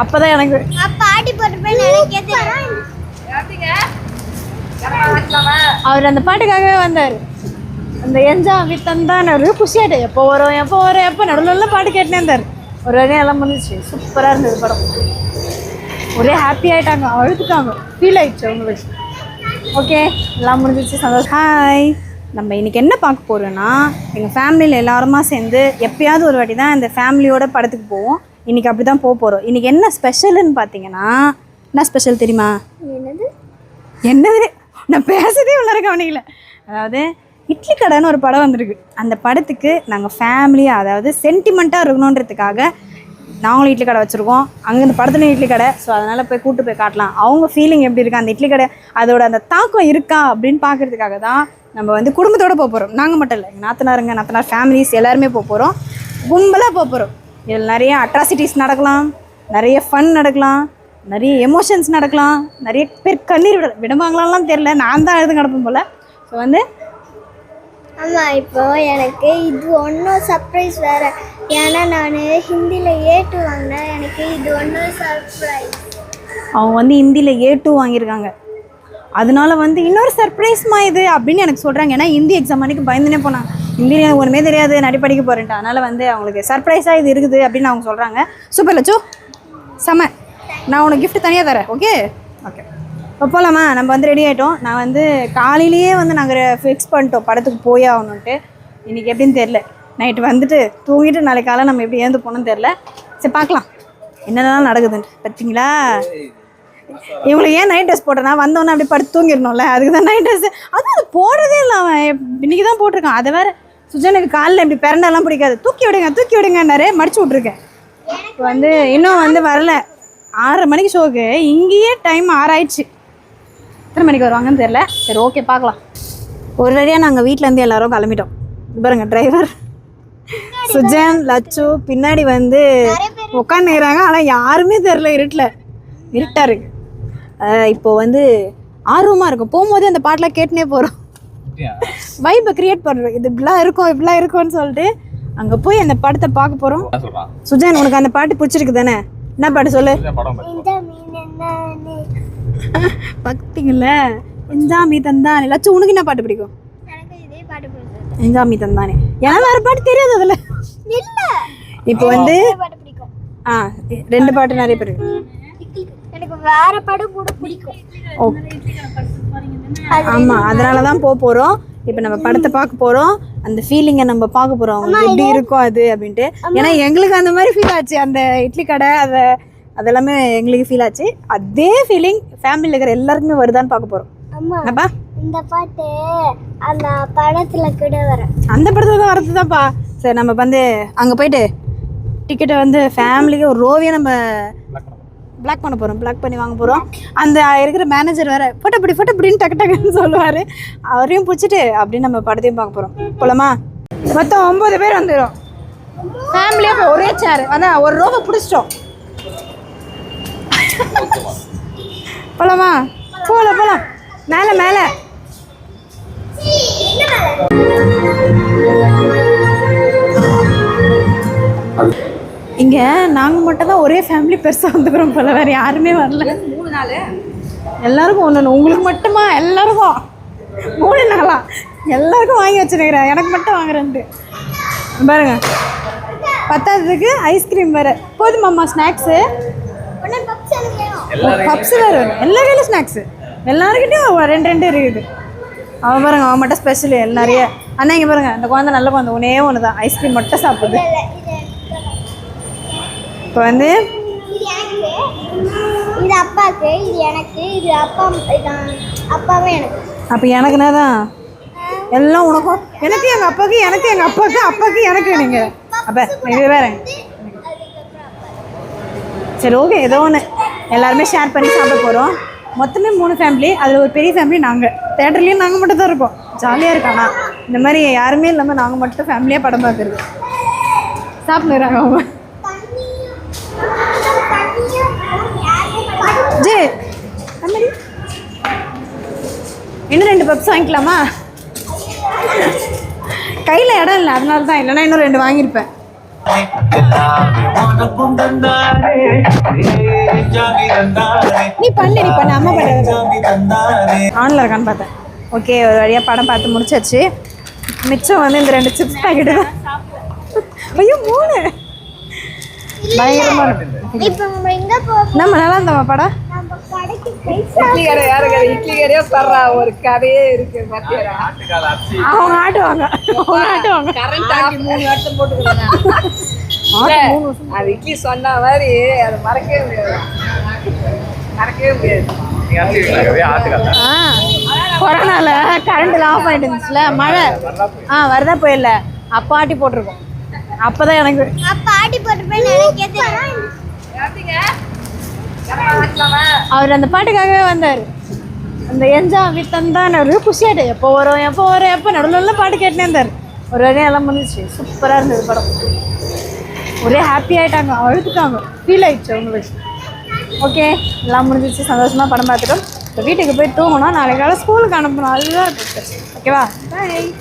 அப்பதான் எனக்கு பாட்டி அவர் அந்த பாட்டுக்காகவே வந்தார். அந்த எஞ்சா வித்தந்தான் ஒரு குஷியாட்டு எப்போ வரும் எப்போ வரும் எப்போ நடுவில் நல்ல பாட்டு கேட்டுனே இருந்தார். ஒரு வரையும் எல்லாம் முடிஞ்சிச்சு. சூப்பராக இருந்தது படம். ஒரே ஹாப்பி ஆயிட்டாங்க. அழுதுட்டாங்க. ஃபீல் ஆயிடுச்சு அவங்களுக்கு. ஓகே எல்லாம் முடிஞ்சிச்சு. சந்தோஷம் ஹாய் நம்ம இன்னைக்கு என்ன பார்க்க போறோம்னா எங்கள் ஃபேமிலியில் எல்லாருமா சேர்ந்து எப்பயாவது ஒரு வாட்டி தான் இந்த ஃபேமிலியோட படத்துக்கு போவோம். இன்னைக்கு அப்படி தான் போக போகிறோம் இன்னைக்கு என்ன ஸ்பெஷல்னு பார்த்தீங்கன்னா என்ன ஸ்பெஷல் தெரியுமா? என்னது? என்னது? நான் பேசுறதே உள்ள கவனிக்கல. அதாவது இட்லி கடைன்னு ஒரு படம் வந்திருக்கு. அந்த படத்துக்கு நாங்கள் ஃபேமிலியாக அதாவது சென்டிமெண்ட்டாக இருக்கணுன்றதுக்காக நாங்களும் இட்லி கடை வச்சுருக்கோம். அங்கே இந்த படத்துல இட்லி கடை ஸோ அதனால் போய் கூட்டு போய் காட்டலாம். அவங்க ஃபீலிங் எப்படி இருக்கு? அந்த இட்லி கடை அதோட அந்த தாக்கம் இருக்கா அப்படின்னு பார்க்கறதுக்காக தான் நம்ம வந்து குடும்பத்தோட போக போகிறோம் நாங்கள் மட்டும் இல்லை நாத்தனாருங்க நாத்தனார் ஃபேமிலிஸ் எல்லாருமே போக போகிறோம் கும்பலாக போக போகிறோம் இதில் நிறைய அட்ராசிட்டிஸ் நடக்கலாம் நிறைய ஃபன் நடக்கலாம் நிறைய எமோஷன்ஸ் நடக்கலாம் நிறைய பேர் கண்ணீர் விட விடுவாங்களான்லாம் தெரியல. நான் தான் எழுது கிடப்பேன் போல். ஸோ வந்து ஆமா இப்போ எனக்கு இது ஒன்றும் சர்ப்ரைஸ் வேற. ஏன்னா நான் ஹிந்தியில் ஏட்டு வாங்கினேன். எனக்கு இது ஒன்றும் சர்ப்ரைஸ் அவங்க வந்து ஹிந்தியில் ஏ டூ வாங்கியிருக்காங்க. அதனால வந்து இன்னொரு சர்ப்ரைஸ்மா இது அப்படின்னு எனக்கு சொல்கிறாங்க ஏன்னா ஹிந்தி எக்ஸாம் அன்றைக்கி பயந்துனே போனாங்க. ஹிந்தியில் எனக்கு ஒன்றுமே தெரியாது. நடி படிக்க போகிறேன்ட்டு அதனால் வந்து அவங்களுக்கு சர்ப்ரைஸாக இது இருக்குது அப்படின்னு அவங்க சொல்கிறாங்க சூப்பர் லட்சு செம. நான் உனக்கு கிஃப்ட் தனியாக தரேன் ஓகே ஓகே இப்போ போகலாமா நம்ம வந்து ரெடி ஆகிட்டோம் நான் வந்து காலையிலேயே வந்து நாங்கள் ஃபிக்ஸ் பண்ணிட்டோம். படத்துக்கு போயே ஆகணுன்ட்டு இன்றைக்கி எப்படின்னு தெரில நைட்டு வந்துட்டு தூங்கிட்டு நாளைக்கு காலை நம்ம எப்படி ஏந்து போகணும்னு தெரில சரி பார்க்கலாம். என்னென்னலாம் நடக்குதுன்ட்டு பார்த்தீங்களா இவங்களுக்கு ஏன் நைட் ட்ரெஸ் போட்டேன்னா வந்தோன்னே அப்படி படுத்து தூங்கிடணும்ல. அதுக்கு தான் நைட் ட்ரெஸ் அதுவும் அது போடுறதே இல்லை அவன். இன்னைக்கு தான் போட்டிருக்கான். அதை வேறு சுஜனுக்கு காலில் இப்படி பிறண்டெல்லாம் பிடிக்காது. தூக்கி விடுங்க தூக்கி விடுங்கன்னாரு மடிச்சு விட்ருக்கேன் இப்போ வந்து இன்னும் வந்து வரல. ஆறரை மணிக்கு ஷோக்கு இங்கேயே டைம் ஆறாயிடுச்சு. எத்தனை மணிக்கு வருவாங்கன்னு தெரில சரி ஓகே பார்க்கலாம். ஒரு வழியாக நாங்கள் வீட்டிலேருந்து எல்லாரும் கிளம்பிட்டோம். பாருங்க டிரைவர் சுஜன் லட்சு பின்னாடி வந்து உட்காந்துக்கிறாங்க ஆனால் யாருமே தெரில இருட்டில். இருட்டாக இருக்கு அஹ் இப்போ வந்து ஆர்வமாக இருக்கும். போகும்போது அந்த பாட்டெலாம் கேட்டுனே போகிறோம் வைப்பை கிரியேட் பண்ணுறோம் இது இப்படிலாம் இருக்கும் இப்படிலாம் இருக்கும்னு சொல்லிட்டு அங்கே போய் அந்த படத்தை பார்க்க போகிறோம் சொல்றான் சுஜன் உனக்கு அந்த பாட்டு பிடிச்சிருக்கு தானே? என்ன பாட்டு சொல்லு? இதுதான் படம் பார்த்து இந்த மீன் என்னன்னு. பக்திங்கள்ல. எஞ்சாமி தந்தானே. லட்சம் உனக்கு என்ன பாட்டு பிடிக்கும்? எஞ்சாமி தந்தானே. ஏன்னா வேற பாட்டு தெரியாது அதில். இல்ல. இப்போ வந்து ஆ ரெண்டு பாட்டு நிறைய பேர் வேற படம் கூட பிடிக்கும். ஆமாம் அதனால தான் போக போகிறோம் இப்போ நம்ம படத்தை பார்க்க போகிறோம் அந்த ஃபீலிங்கை நம்ம பார்க்க போகிறோம் எப்படி இருக்கும் அது அப்படின்ட்டு. ஏன்னா எங்களுக்கு அந்த மாதிரி ஃபீல் ஆச்சு. அந்த இட்லி கடை அதை அதெல்லாமே எங்களுக்கு ஃபீல் ஆச்சு. அதே ஃபீலிங் ஃபேமிலியில் இருக்கிற எல்லாருக்குமே வருதான்னு பார்க்க போகிறோம் அம்மா என்னப்பா? இந்த பாட்டு அந்த படத்துல கூட வர அந்த படத்துல தான் வரது தான்ப்பா சரி நம்ம வந்து அங்கே போயிட்டு டிக்கெட்டை வந்து ஃபேமிலிக்கு ஒரு ரோவியை நம்ம பிளாக் பண்ண போகிறோம் பிளாக் பண்ணி வாங்க போகிறோம் அந்த இருக்கிற மேனேஜர் வேற ஃபோட்டோ பிடி ஃபோட்டோ பிடின்னு டக்கு டக்குன்னு சொல்லுவார். அவரையும் பிடிச்சிட்டு அப்படியே நம்ம படத்தையும் பார்க்க போகிறோம் போலாமா? மொத்தம் ஒம்பது பேர் வந்துடும் ஃபேமிலியாக போய் ஒரே சேர் அதான் ஒரு ரோவை பிடிச்சிட்டோம். போலாமா? போகலாம் போகலாம் மேலே மேலே? நாங்கள் மட்டும் தான் ஒரே ஃபேமிலி பெருசாக வந்துக்கிறோம் போல வேறு யாருமே வரல. மூணு நாள்? எல்லாருக்கும் ஒன்று உங்களுக்கு மட்டுமா? எல்லாருக்கும். மூணு நாளா? எல்லாருக்கும் வாங்கி வச்சுருக்கிறேன். எனக்கு மட்டும் வாங்குறேன்ட்டு. பாருங்க. பத்தாததுக்கு ஐஸ்கிரீம் வேறு. போதுமாம்மா ஸ்நாக்ஸு பப்ஸ் வேறு. வரும் எல்லா கையிலும் ஸ்நாக்ஸு எல்லாருக்கிட்டையும் ரெண்டு ரெண்டு இருக்குது. அவன் பாருங்க அவன் மட்டும் ஸ்பெஷல் நிறைய அண்ணா இங்கே பாருங்க. அந்த குழந்தை நல்ல குழந்தை. ஒன்றே ஒன்று தான் ஐஸ்கிரீம் மட்டும் சாப்பிடுது. இப்போ வந்து இது அப்பாவுக்கு இது எனக்கு இது அப்பா அப்பாவும் எனக்கு. அப்போ எனக்குனா தான் எல்லாம் உனக்கும் எனக்கு எங்கள் அப்பாவுக்கு எனக்கு எங்கள் அப்பாவுக்கு அப்பாவுக்கு எனக்கு நீங்கள் அப்போ இது வேற. சரி ஓகே ஏதோ ஒன்று எல்லாருமே ஷேர் பண்ணி சாப்பிட போகிறோம் மொத்தமே மூணு ஃபேமிலி அதில் ஒரு பெரிய ஃபேமிலி நாங்கள் தேட்டர்லேயும் நாங்கள் மட்டும் தான் இருக்கோம் ஜாலியாக இருக்கானா இந்த மாதிரி யாருமே இல்லாமல் நாங்கள் மட்டும் ஃபேமிலியாக படம் பார்க்குறது. சாப்பிடுறாங்க அவங்க ஜே அம்மாடி. இன்னும் ரெண்டு பப்ஸ் வாங்கிக்கலாமா? கையில் இடம் இல்லை அதனால தான் இல்லைன்னா இன்னும் ரெண்டு வாங்கியிருப்பேன். நீ பண்ணு நீ பண்ணு. அம்மா பண்ணுறது ஆன்ல இருக்கான்னு பார்த்தேன். ஓகே ஒரு வழியாக படம் பார்த்து முடிச்சாச்சு. மிச்சம் வந்து இந்த ரெண்டு சிப்ஸ் பாக்கெட்டு ஐயோ மூணு. பயங்கரமா இருக்கு. இப்போ நம்ம நல்லா இருந்தோமா படம்? இட்லி கடை யாரு கடை இட்லி கடையே படுறா ஒரு கதையே இருக்கு பாத்தியா? அவங்க ஆட்டுவாங்க. அவங்க ஆட்டுவாங்க. கரண்ட் ஆக்கி மூணு வருஷம் போட்டுக்கிறேன் அது இட்லி சொன்ன மாதிரி அதை மறக்கவே முடியாது. மறக்கவே முடியாது. ஆ கொரோனால கரண்ட் ஆஃப் ஆயிட்டு இருந்துச்சுல மழை. ஆ வரதா போயிடல அப்போ ஆட்டி போட்டிருக்கோம். அப்பதான் எனக்கு அப்ப ஆட்டி போட்டு நினைக்கிறது அவர் அந்த பாட்டுக்காகவே வந்தார். அந்த எஞ்சா வித்தந்தான் ஒரு குஷியாட்டு எப்போ வரும் எப்போ வரும் எப்போ நடுவில் பாட்டு கேட்டுனே இருந்தார். ஒரு வரையும் எல்லாம் முடிஞ்சிச்சு. சூப்பராக இருந்தது படம். ஒரே ஹாப்பி ஆகிட்டாங்க அழுத்துட்டாங்க ஃபீல் ஆயிடுச்சு அவங்களுக்கு. ஓகே எல்லாம் முடிஞ்சிச்சு. சந்தோஷமாக படம் பார்த்துட்டோம். இப்போ வீட்டுக்கு போய் தூங்கணும். நாளைக்கு காலை ஸ்கூலுக்கு அனுப்பணும். அதுதான். ஓகேவா பாய்